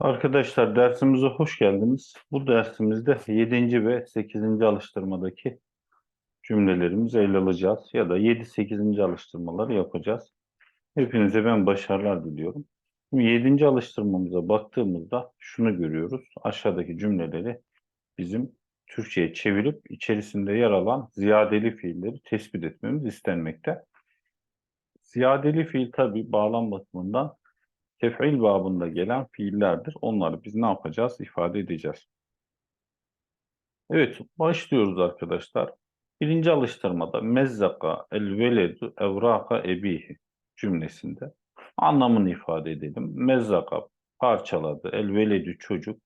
Arkadaşlar dersimize hoş geldiniz. Bu dersimizde 7. ve 8. alıştırmadaki cümlelerimizi ele alacağız. Ya da 7-8. alıştırmaları yapacağız. Hepinize ben başarılar diliyorum. Şimdi 7. alıştırmamıza baktığımızda şunu görüyoruz. Aşağıdaki cümleleri bizim Türkçe'ye çevirip içerisinde yer alan ziyadeli fiilleri tespit etmemiz istenmekte. Ziyadeli fiil tabi bağlam bakımından tef'il babında gelen fiillerdir. Onları biz ne yapacağız? İfade edeceğiz. Evet, başlıyoruz arkadaşlar. Birinci alıştırmada mezzaka el veledu evraka ebihi cümlesinde anlamını ifade edelim. Mezzaka parçaladı, el veledü çocuk.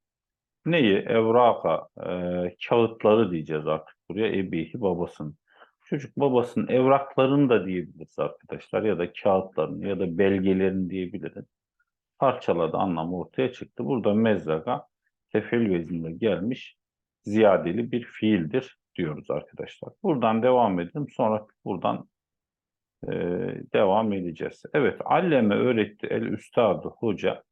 Neyi? Evraka, e, kağıtları diyeceğiz artık buraya. Ebihi babasının. Çocuk babasının evraklarını da diyebiliriz arkadaşlar ya da kağıtlarını ya da belgelerini diyebiliriz parçaladı anlamı ortaya çıktı. Burada mezzaga tefil vezninde gelmiş ziyadeli bir fiildir diyoruz arkadaşlar. Buradan devam edelim. Sonra buradan e, devam edeceğiz. Evet, alleme öğretti el üstadı hoca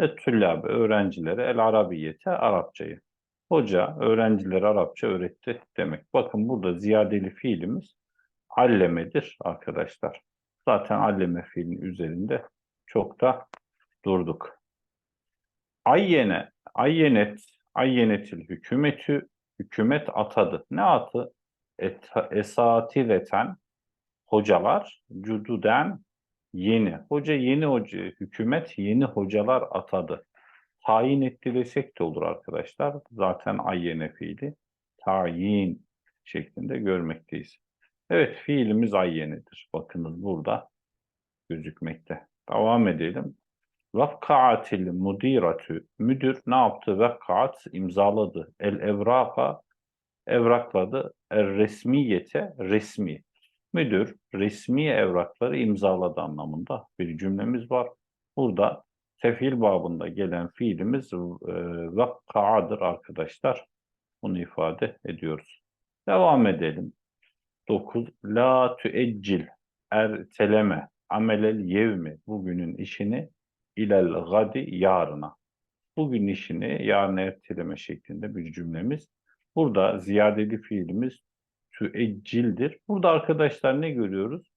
ve tüllabe öğrencilere el arabiyete Arapçayı. Hoca öğrencilere Arapça öğretti demek. Bakın burada ziyadeli fiilimiz allemedir arkadaşlar. Zaten alleme fiilinin üzerinde çok da durduk. Ayyene, ayyenet, ayyenetil hükümetü, hükümet atadı. Ne atı? Et, esativeten, hocalar, cududen, yeni. Hoca yeni hoca, hükümet yeni hocalar atadı. Tayin etti desek de olur arkadaşlar. Zaten ayyene fiili tayin şeklinde görmekteyiz. Evet fiilimiz ayyenedir. Bakınız burada gözükmekte. Devam edelim. Vakkaatil mudiratü. Müdür ne yaptı? Vakkaat imzaladı. El evraka evrakladı. Er resmiyete resmi. Müdür resmi evrakları imzaladı anlamında bir cümlemiz var. Burada tefil babında gelen fiilimiz e, vakkaadır arkadaşlar. Bunu ifade ediyoruz. Devam edelim. 9. La tüeccil erteleme amelel yevmi bugünün işini ilel gadi yarına. Bugün işini yarına erteleme şeklinde bir cümlemiz. Burada ziyadeli fiilimiz tüeccildir. Burada arkadaşlar ne görüyoruz?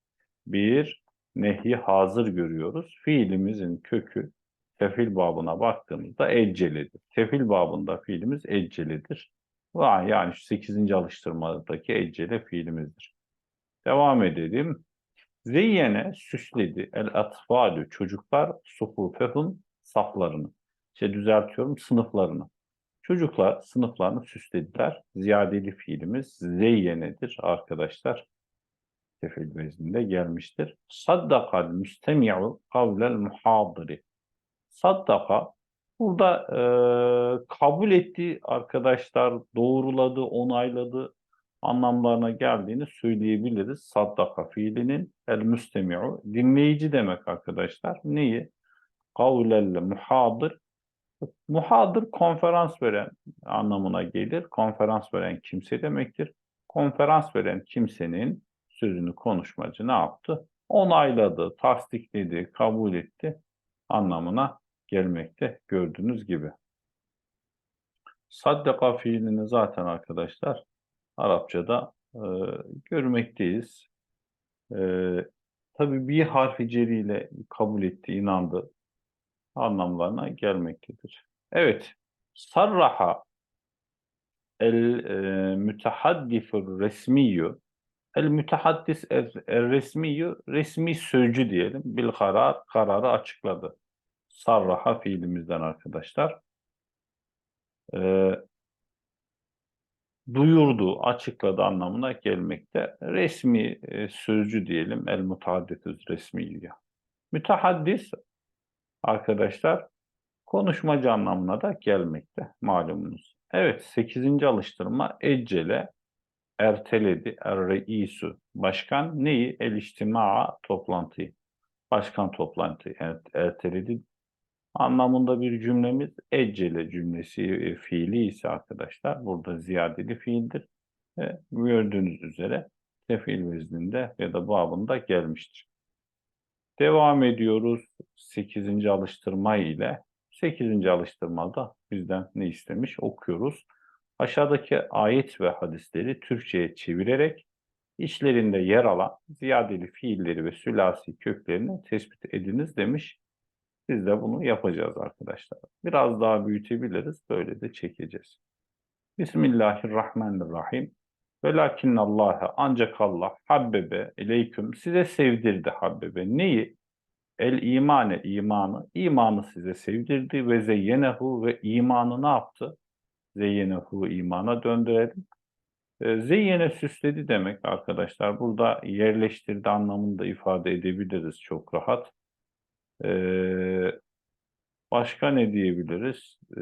Bir nehi hazır görüyoruz. Fiilimizin kökü tefil babına baktığımızda eccelidir. Tefil babında fiilimiz eccelidir. Yani şu 8. alıştırmadaki eccele fiilimizdir. Devam edelim. Zeyyene süsledi el atfalü çocuklar sufufehum saflarını. İşte düzeltiyorum sınıflarını. Çocuklar sınıflarını süslediler. Ziyadeli fiilimiz zeyyenedir arkadaşlar. Tefil vezninde gelmiştir. Saddakal müstemi'u kavlel muhadiri. Saddaka burada e, kabul etti arkadaşlar, doğruladı, onayladı anlamlarına geldiğini söyleyebiliriz. Saddaka fiilinin el müstemi'u dinleyici demek arkadaşlar. Neyi? Kavlelle muhadır. Muhadır konferans veren anlamına gelir. Konferans veren kimse demektir. Konferans veren kimsenin sözünü konuşmacı ne yaptı? Onayladı, tasdikledi, kabul etti anlamına gelmekte gördüğünüz gibi. Saddaka fiilini zaten arkadaşlar Arapçada e, görmekteyiz. E, tabii bir harfi ceriyle kabul etti, inandı anlamlarına gelmektedir. Evet, sarraha el e, mütehaddifur resmiyyü el mütehaddis er, er resmiyyü resmi sözcü diyelim. Bil karar, kararı açıkladı. Sarraha fiilimizden arkadaşlar. Ee, duyurdu, açıkladı anlamına gelmekte. Resmi e, sözcü diyelim. El mutahadditüz resmiyye. Mütehaddis arkadaşlar konuşmacı anlamına da gelmekte malumunuz. Evet 8. alıştırma eccele erteledi er-reisu. Başkan neyi? El toplantıyı. Başkan toplantıyı erteledi anlamında bir cümlemiz eccele cümlesi e, fiili ise arkadaşlar burada ziyadeli fiildir. Ve gördüğünüz üzere tefil vezninde ya da babında gelmiştir. Devam ediyoruz 8. alıştırma ile 8. alıştırmada bizden ne istemiş okuyoruz. Aşağıdaki ayet ve hadisleri Türkçe'ye çevirerek içlerinde yer alan ziyadeli fiilleri ve sülasi köklerini tespit ediniz demiş. Biz de bunu yapacağız arkadaşlar. Biraz daha büyütebiliriz. Böyle de çekeceğiz. Bismillahirrahmanirrahim. Velakinnallâhe ancak Allah habbebe ileyküm size sevdirdi habbebe. Neyi? El imane imanı. imanı size sevdirdi ve zeyyenehu ve imanı ne yaptı? Zeyyenehu imana döndürelim. E, zeyyene süsledi demek arkadaşlar. Burada yerleştirdi anlamında ifade edebiliriz çok rahat. E, başka ne diyebiliriz? E,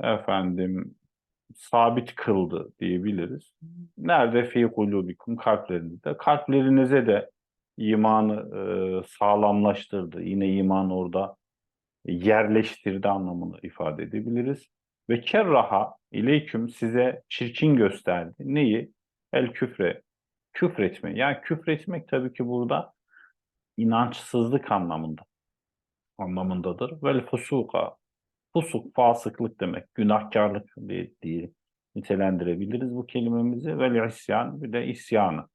efendim sabit kıldı diyebiliriz. Nerede fi kulubikum kalplerinizde. Kalplerinize de imanı e, sağlamlaştırdı. Yine iman orada yerleştirdi anlamını ifade edebiliriz. Ve kerraha ileyküm size çirkin gösterdi. Neyi? El küfre. Küfretme. Yani küfretmek tabii ki burada inançsızlık anlamında anlamındadır. Vel fusuka Fusuk, fasıklık demek, günahkarlık diye, diye nitelendirebiliriz bu kelimemizi. Ve isyan, bir de isyanı.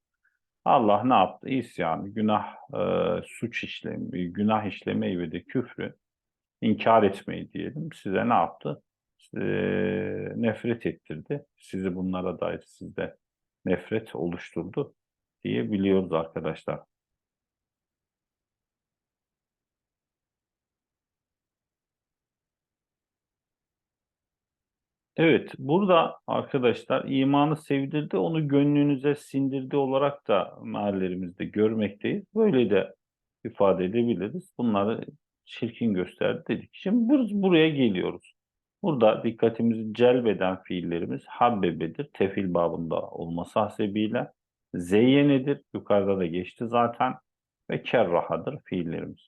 Allah ne yaptı? İsyanı, günah, e, suç işlemi, günah işlemeyi ve de küfrü inkar etmeyi diyelim. Size ne yaptı? Size nefret ettirdi. Sizi bunlara dair sizde nefret oluşturdu diye biliyoruz arkadaşlar. Evet, burada arkadaşlar imanı sevdirdi, onu gönlünüze sindirdi olarak da meallerimizde görmekteyiz. Böyle de ifade edebiliriz. Bunları çirkin gösterdi dedik. Şimdi buraya geliyoruz. Burada dikkatimizi celbeden fiillerimiz habbebedir, tefil babında olması hasebiyle. Zeyyenedir, yukarıda da geçti zaten. Ve kerrahadır fiillerimiz.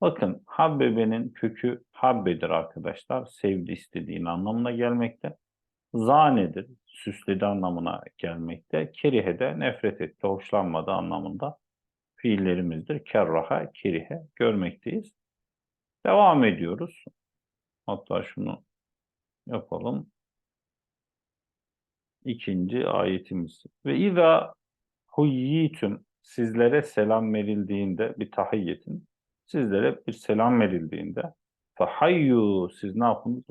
Bakın habbebenin kökü habbedir arkadaşlar. Sevdi istediğin anlamına gelmekte. Zanedir. Süsledi anlamına gelmekte. Kerihe de nefret etti, hoşlanmadı anlamında fiillerimizdir. Kerraha, kerihe görmekteyiz. Devam ediyoruz. Hatta şunu yapalım. İkinci ayetimiz. Ve izâ huyyitüm sizlere selam verildiğinde bir tahiyyetin Sizlere bir selam verildiğinde fahayyu siz ne yapınız?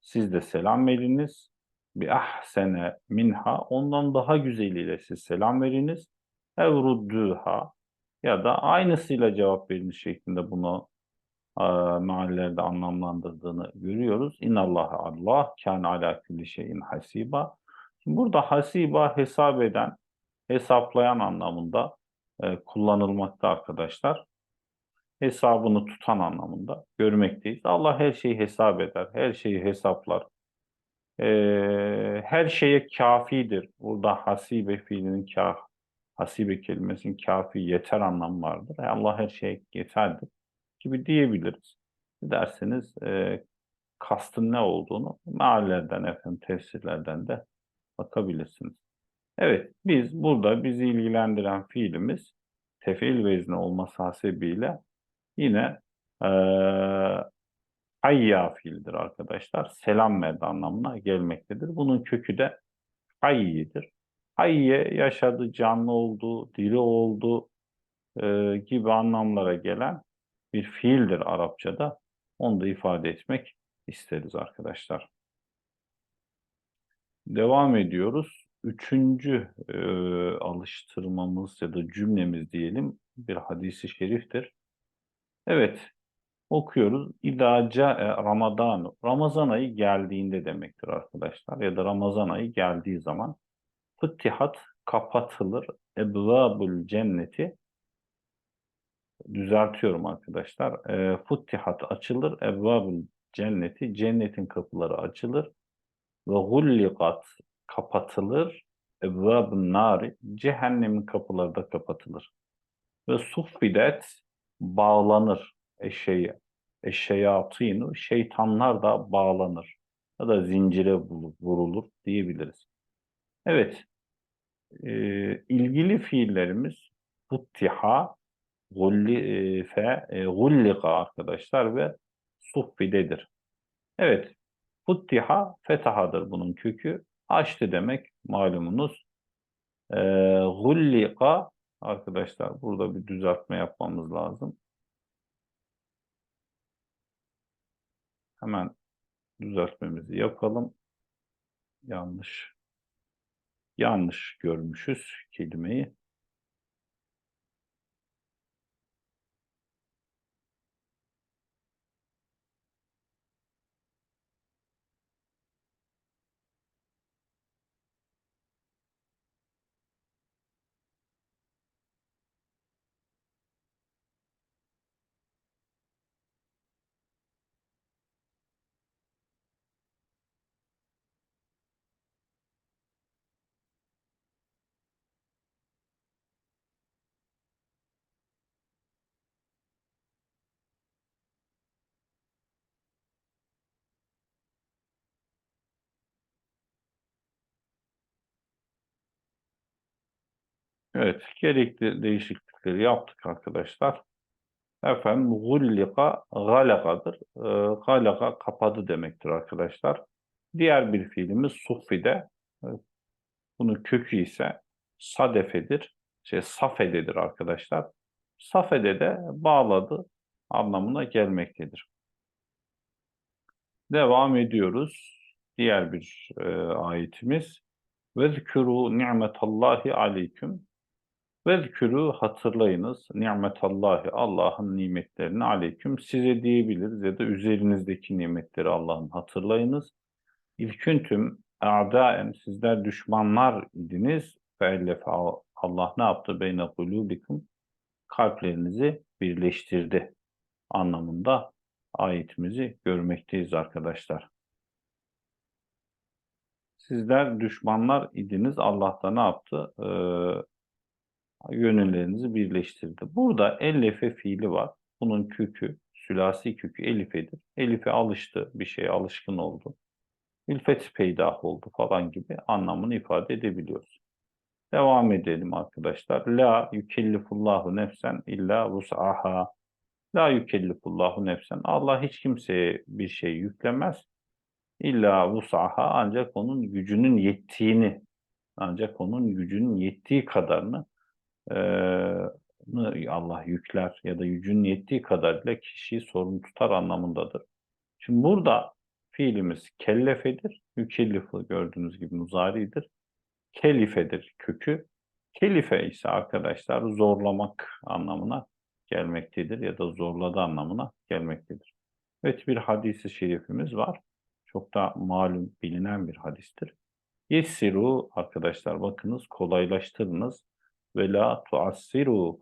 Siz de selam veriniz. Bir ahsene minha ondan daha güzeliyle siz selam veriniz. Evrudduha ya da aynısıyla cevap veriniz şeklinde bunu meallerde anlamlandırdığını görüyoruz. İnnallâhe Allah kâne alâ külli şeyin hasiba. Şimdi burada hasiba hesap eden, hesaplayan anlamında e, kullanılmakta arkadaşlar hesabını tutan anlamında görmekteyiz. Allah her şeyi hesap eder, her şeyi hesaplar. Ee, her şeye kafidir. Burada hasibe fiilinin kaf, hasibe kelimesinin kafi yeter anlamı vardır. Yani Allah her şeye yeterdir gibi diyebiliriz. Derseniz e, kastın ne olduğunu meallerden efendim tefsirlerden de bakabilirsiniz. Evet biz burada bizi ilgilendiren fiilimiz tefil vezni olması hasebiyle Yine e, hayya fiildir arkadaşlar. Selam verdi anlamına gelmektedir. Bunun kökü de hayyidir. Hayye yaşadı, canlı oldu, diri oldu e, gibi anlamlara gelen bir fiildir Arapçada. Onu da ifade etmek isteriz arkadaşlar. Devam ediyoruz. Üçüncü e, alıştırmamız ya da cümlemiz diyelim bir hadisi şeriftir. Evet, okuyoruz. İdaca e, Ramazan, Ramazan ayı geldiğinde demektir arkadaşlar. Ya da Ramazan ayı geldiği zaman fıttihat kapatılır. Ebvabul cenneti düzeltiyorum arkadaşlar. E, futtihat açılır. Ebvabul cenneti cennetin kapıları açılır. Ve gullikat kapatılır. Ebvabun nari cehennemin kapıları da kapatılır. Ve suffidet bağlanır eşeğe. Eşşeyatînu, şeytanlar da bağlanır. Ya da zincire vurulur diyebiliriz. Evet, e, ilgili fiillerimiz futtiha, gulli, e, gullika arkadaşlar ve suffidedir. Evet. Futtiha fetahadır bunun kökü. Açtı demek malumunuz. E, gullika arkadaşlar burada bir düzeltme yapmamız lazım. Hemen düzeltmemizi yapalım. Yanlış. Yanlış görmüşüz kelimeyi. Evet, gerekli değişiklikleri yaptık arkadaşlar. Efendim, gullika galakadır. E, galaka kapadı demektir arkadaşlar. Diğer bir fiilimiz suffide. Evet, bunun kökü ise sadefedir. Şey, safededir arkadaşlar. Safede de bağladı anlamına gelmektedir. Devam ediyoruz. Diğer bir e, ayetimiz. Vezkuru ni'metallahi aleyküm. Vezkürü hatırlayınız. Nimetallahi Allah'ın nimetlerini aleyküm size diyebiliriz ya da üzerinizdeki nimetleri Allah'ın hatırlayınız. İlküntüm a'daen sizler düşmanlar idiniz. Feellefe Allah ne yaptı? Beyne kulubikum kalplerinizi birleştirdi anlamında ayetimizi görmekteyiz arkadaşlar. Sizler düşmanlar idiniz. Allah da ne yaptı? Ee, yönlerinizi birleştirdi. Burada ellefe fiili var. Bunun kökü, sülasi kökü elifedir. Elife alıştı, bir şeye alışkın oldu. İlfet peydah oldu falan gibi anlamını ifade edebiliyoruz. Devam edelim arkadaşlar. La yükellifullahu nefsen illa vus'aha. La yükellifullahu nefsen. Allah hiç kimseye bir şey yüklemez. İlla vus'aha ancak onun gücünün yettiğini, ancak onun gücünün yettiği kadarını Allah yükler ya da gücün yettiği kadarıyla kişiyi sorumlu tutar anlamındadır. Şimdi burada fiilimiz kellefedir. Yükellifu gördüğünüz gibi muzaridir. Kelifedir kökü. Kelife ise arkadaşlar zorlamak anlamına gelmektedir ya da zorladı anlamına gelmektedir. Evet bir hadisi şerifimiz var. Çok da malum bilinen bir hadistir. Yessiru arkadaşlar bakınız kolaylaştırınız ve la tuassiru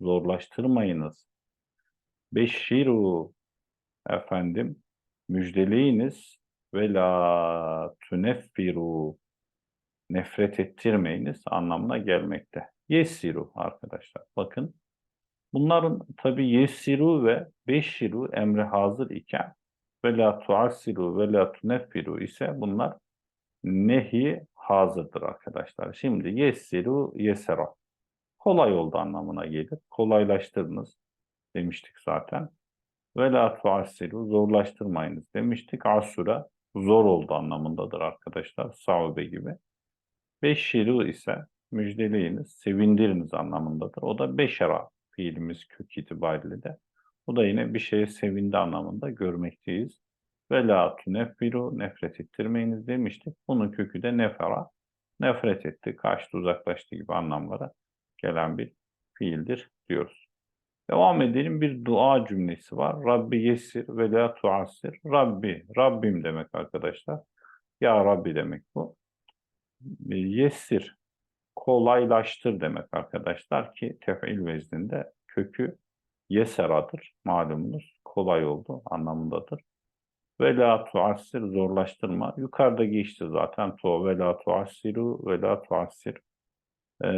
zorlaştırmayınız. Beşşiru efendim müjdeleyiniz ve la tuneffiru nefret ettirmeyiniz anlamına gelmekte. Yessiru arkadaşlar bakın. Bunların tabi yessiru ve beşşiru emri hazır iken ve la tuassiru ve la tuneffiru ise bunlar nehi hazırdır arkadaşlar. Şimdi yessiru yesera kolay oldu anlamına gelir. Kolaylaştırınız demiştik zaten. Ve la tuassiru zorlaştırmayınız demiştik. Asura zor oldu anlamındadır arkadaşlar. Saube gibi. Beşşiru ise müjdeleyiniz, sevindiriniz anlamındadır. O da beşera fiilimiz kök itibariyle de. Bu da yine bir şeye sevindi anlamında görmekteyiz. Ve la tuneffiru nefret ettirmeyiniz demiştik. Bunun kökü de nefera. Nefret etti, kaçtı, uzaklaştı gibi anlamlara gelen bir fiildir diyoruz. Devam edelim. Bir dua cümlesi var. Rabbi yesir ve la tuassir. Rabbi, Rabbim demek arkadaşlar. Ya Rabbi demek bu. Yesir, kolaylaştır demek arkadaşlar ki tef'il vezninde kökü yeseradır malumunuz. Kolay oldu anlamındadır. Ve la tuassir zorlaştırma. Yukarıda geçti zaten. Tu ve la tuassiru ve la tuassir. E,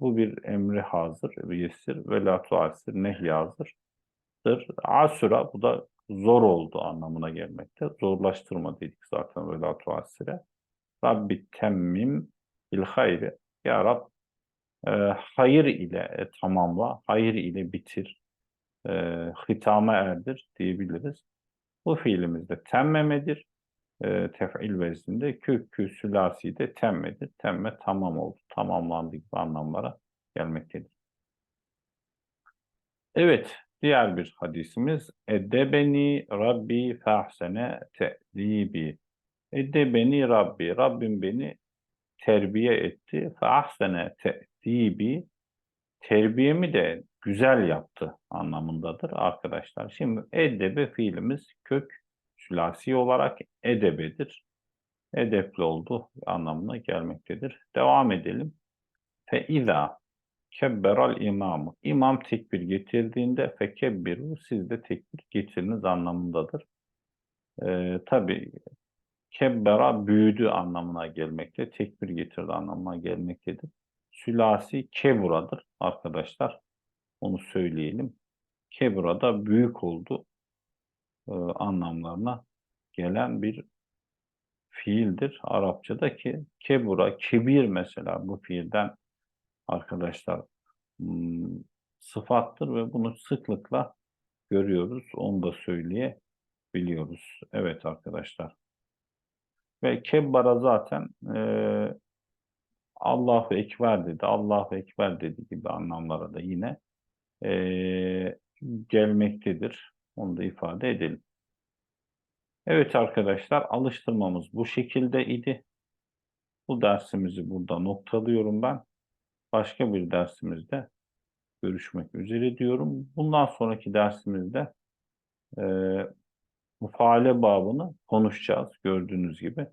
bu bir emri hazır, yesir ve la tuasir nehy hazırdır. Asura bu da zor oldu anlamına gelmekte. Zorlaştırma dedik zaten ve la tuasire. Rabbi temmim bil hayri. Ya Rab e, hayır ile e, tamamla, hayır ile bitir, e, hitama erdir diyebiliriz. Bu fiilimiz de temmemedir. E, tef'il vezninde kökü sülasi de temmedir. Temme tamam oldu, tamamlandı gibi anlamlara gelmektedir. Evet, diğer bir hadisimiz. Eddebeni Rabbi fahsene te'dibi. Eddebeni Rabbi, Rabbim beni terbiye etti. Fahsene te'dibi. Terbiyemi de güzel yaptı anlamındadır arkadaşlar. Şimdi edebe fiilimiz kök sülasi olarak edebedir. Edepli oldu anlamına gelmektedir. Devam edelim. Fe izâ kebberal imamı. İmam tekbir getirdiğinde fekebbiru siz de tekbir getiriniz anlamındadır. Ee, Tabi kebbera büyüdü anlamına gelmekte. Tekbir getirdi anlamına gelmektedir. Sülasi keburadır arkadaşlar. Onu söyleyelim. Kebura da büyük oldu e, anlamlarına gelen bir fiildir. Arapçada ki kebura, kebir mesela bu fiilden arkadaşlar hmm, sıfattır ve bunu sıklıkla görüyoruz. Onu da söyleyebiliyoruz. Evet arkadaşlar. Ve kebbara zaten e, Allahu Ekber dedi, Allahu Ekber dedi gibi anlamlara da yine e, gelmektedir. Onu da ifade edelim. Evet arkadaşlar alıştırmamız bu şekilde idi. Bu dersimizi burada noktalıyorum ben. Başka bir dersimizde görüşmek üzere diyorum. Bundan sonraki dersimizde e, mufaale babını konuşacağız gördüğünüz gibi.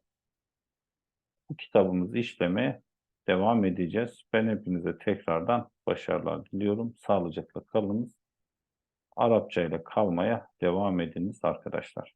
Bu kitabımızı işlemeye devam edeceğiz. Ben hepinize tekrardan başarılar diliyorum. Sağlıcakla kalınız. Arapça ile kalmaya devam ediniz arkadaşlar.